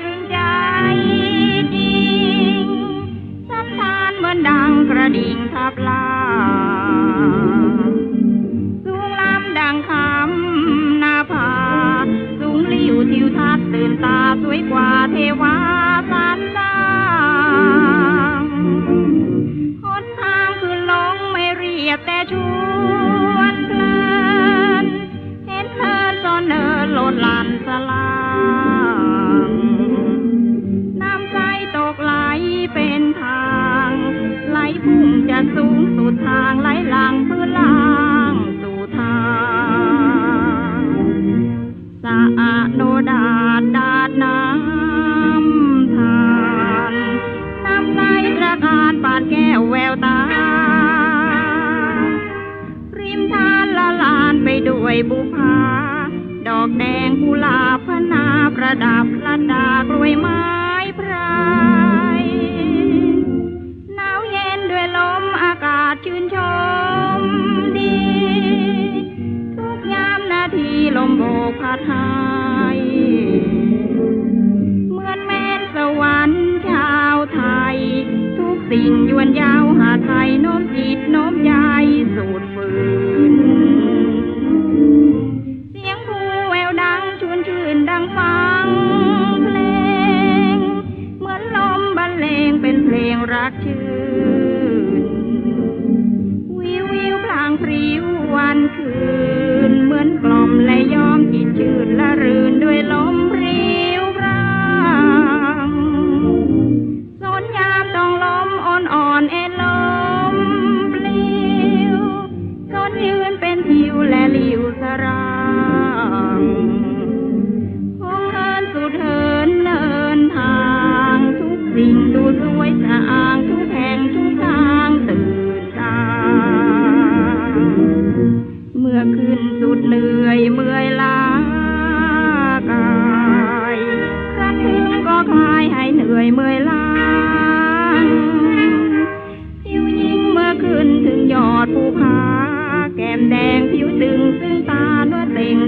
ตรึงใจจริงสันทานเหมือนดังกระดิ่งทับ จะสูงสุดทางไหลหลังพื้นล่างสู่ทางสะอาโนดาดดาดน้ำทานน้ำใสประกาศปาดแก้วแววตาริมทานละลานไปด้วยบุพาดอกแดงกุหลาบพนาประดับระดากลวยไม้ โบคาไทย เหมือนแม่นสวรรค์ชาวไทย ทุกสิ่งยวนยาวหาไทยโน้มจิตโน้ม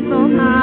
so heart.